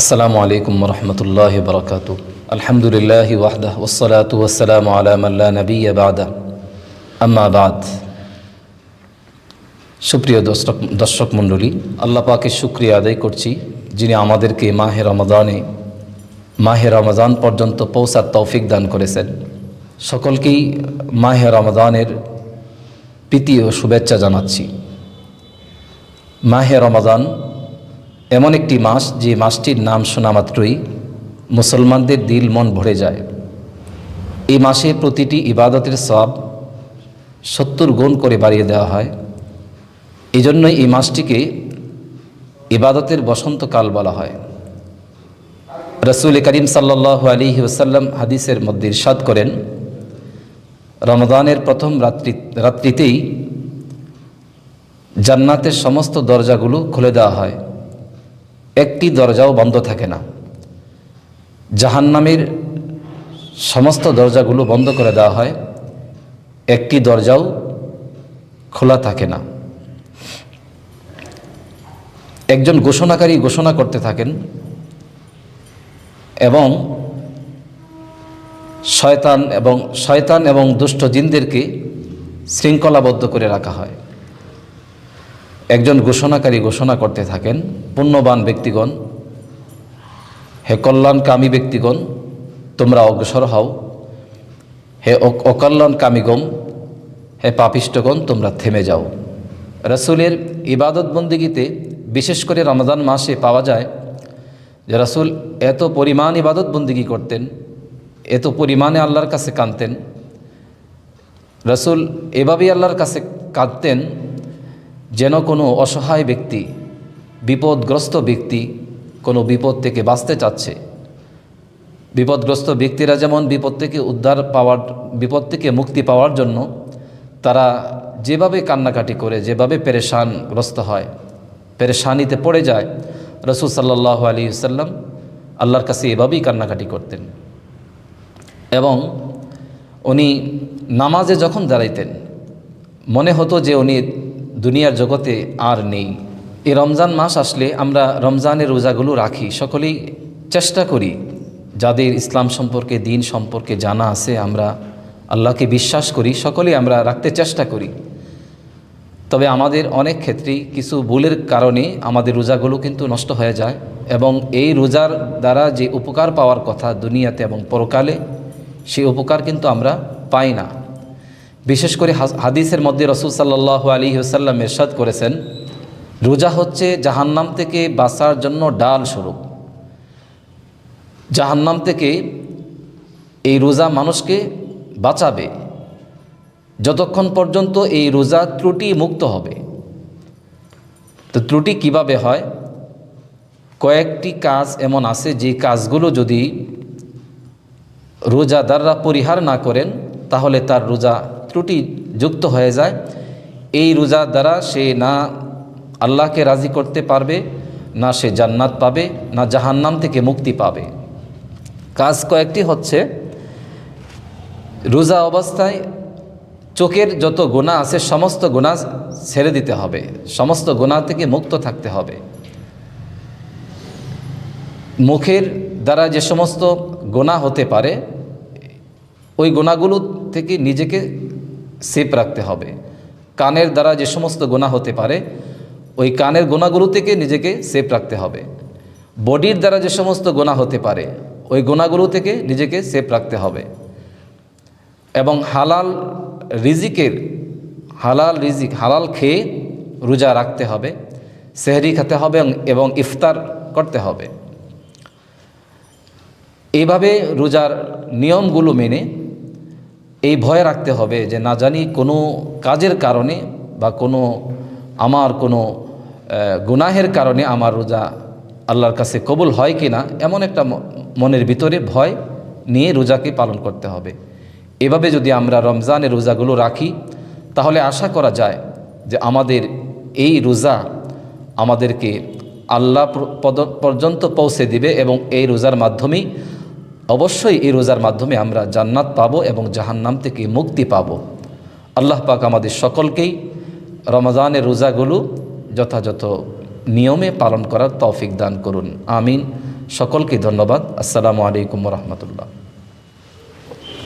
আসসালামু আলাইকুম রহমতুল্লাহ বরকাত। আলহামদুলিল্লাহ ওয়াহদাহ ওসলাত ওসালাম আলামাল্লা নবী বাদা। আম্মা বাদ। সুপ্রিয় দর্শক দর্শক মণ্ডলী, আল্লাহ পাকে শুক্রিয়া আদায় করছি, যিনি আমাদেরকে মাহে রমাদানে মাহে রমাদান পর্যন্ত পৌঁছার তৌফিক দান করেছেন। সকলকেই মাহে রমাদানের প্রীতি ও শুভেচ্ছা জানাচ্ছি। মাহে রমাদান এমন একটি মাস, যে মাসটির নাম শোনা মাত্রই মুসলমানদের দিল মন ভরে যায়। এই মাসে প্রতিটি ইবাদতের সব সত্তর গুণ করে বাড়িয়ে দেওয়া হয়। এই জন্যই এই মাসটিকে ইবাদতের বসন্তকাল বলা হয়। রসুল করিম সাল্লাহ আলী ওসাল্লাম হাদিসের মধ্যে ইরশাদ করেন রমদানের প্রথম রাত্রি, রাত্রিতেই জান্নাতের সমস্ত দরজাগুলো খুলে দেওয়া হয়। একটি দরজাও বন্ধ থাকে না। জাহান্নামের সমস্ত দরজাগুলো বন্ধ করে দেওয়া হয়। একটি দরজাও খোলা থাকে না। একজন ঘোষণাকারী ঘোষণা করতে থাকেন এবং শয়তান এবং শয়তান এবং দুষ্ট জিনদেরকে শৃঙ্খলাবদ্ধ করে রাখা হয়। একজন ঘোষণাকারী ঘোষণা করতে থাকেন, পুণ্যবান ব্যক্তিগণ, হে কল্যাণকামী ব্যক্তিগণ, তোমরা অগ্রসর হও। হে অকল্যাণকামীগণ, হে পাপিষ্টগণ, তোমরা থেমে যাও। রসুলের ইবাদত বন্দিগিতে, বিশেষ করে রমজান মাসে পাওয়া যায় যে রাসুল এত পরিমাণ ইবাদত বন্দিগি করতেন, এত পরিমাণে আল্লাহর কাছে কাঁদতেন। রসুল এভাবেই আল্লাহর কাছে কাঁদতেন যেন কোনো অসহায় ব্যক্তি, বিপদগ্রস্ত ব্যক্তি কোনো বিপদ থেকে বাঁচতে চাচ্ছে। বিপদগ্রস্ত ব্যক্তিরা যেমন বিপদ থেকে উদ্ধার পাওয়ার, বিপদ থেকে মুক্তি পাওয়ার জন্য তারা যেভাবে কান্নাকাটি করে, যেভাবে পেরেশানগ্রস্ত হয়, পেরেশানিতে পড়ে যায়, রসুল সাল্লাহ আলী সাল্লাম আল্লাহর কাছে এভাবেই কান্নাকাটি করতেন। এবং উনি নামাজে যখন দাঁড়াইতেন, মনে হতো যে উনি দুনিয়ার জগতে আর নেই। এই রমজান মাস আসলে আমরা রমজানের রোজাগুলো রাখি, সকলেই চেষ্টা করি যাদের ইসলাম সম্পর্কে, দিন সম্পর্কে জানা আছে, আমরা আল্লাহকে বিশ্বাস করি, সকলেই আমরা রাখতে চেষ্টা করি। তবে আমাদের অনেক ক্ষেত্রেই কিছু ভুলের কারণে আমাদের রোজাগুলো কিন্তু নষ্ট হয়ে যায় এবং এই রোজার দ্বারা যে উপকার পাওয়ার কথা দুনিয়াতে এবং পরকালে, সেই উপকার কিন্তু আমরা পাই না। বিশেষ করে হাদিসের মধ্যে রসুল সাল্লাহ আলী ওসাল্লাম এরশাদ করেছেন, রোজা হচ্ছে জাহান্নাম থেকে বাঁচার জন্য ডাল স্বরূপ। জাহান্নাম থেকে এই রোজা মানুষকে বাঁচাবে। যতক্ষণ পর্যন্ত এই রোজা ত্রুটি মুক্ত হবে। তো ত্রুটি কীভাবে হয়? কয়েকটি কাজ এমন আছে যে কাজগুলো যদি রোজাদাররা পরিহার না করেন, তাহলে তার রোজা ত্রুটি যুক্ত হয়ে যায়, এই রোজার দ্বারা সে না আল্লাহকে রাজি করতে পারবে, না সে জান্নাত পাবে, না জাহান্নাম থেকে মুক্তি পাবে। কাজ কয়েকটি হচ্ছে, রোজা অবস্থায় চোখের যত গোনা আছে, সমস্ত গোনা ছেড়ে দিতে হবে, সমস্ত গোনা থেকে মুক্ত থাকতে হবে। মুখের দ্বারা যে সমস্ত গোনা হতে পারে, ওই গোনাগুলো থেকে নিজেকে সেফ রাখতে হবে। কানের দ্বারা যে সমস্ত গোনা হতে পারে, ওই কানের গোনাগুলো থেকে নিজেকে সেফ রাখতে হবে। বডির দ্বারা যে সমস্ত গোনা হতে পারে, ওই গোনাগুলো থেকে নিজেকে সেফ রাখতে হবে। এবং হালাল রিজিকের, হালাল রিজিক, হালাল খেয়ে রোজা রাখতে হবে, সেহরি খেতে হবে এবং ইফতার করতে হবে। এইভাবে রোজার নিয়মগুলো মেনে এই ভয় রাখতে হবে যে না জানি কোনো কাজের কারণে বা কোনো আমার কোনো গুনাহের কারণে আমার রোজা আল্লাহর কাছে কবুল হয় কি না, এমন একটা মনের ভিতরে ভয় নিয়ে রোজাকে পালন করতে হবে। এভাবে যদি আমরা রমজানের রোজাগুলো রাখি, তাহলে আশা করা যায় যে আমাদের এই রোজা আমাদেরকে আল্লাহ পর্যন্ত পৌঁছে দিবে এবং এই রোজার মাধ্যমেই অবশ্যই এই রোজার মাধ্যমে আমরা জান্নাত পাব এবং জাহান্নাম থেকে মুক্তি পাব। আল্লাহ পাক আমাদের সকলকেই রমজানের রোজাগুলো যথাযথ নিয়মে পালন করার তৌফিক দান করুন। আমিন। সকলকে ধন্যবাদ। আসসালামু আলাইকুম রহমতুল্লাহ।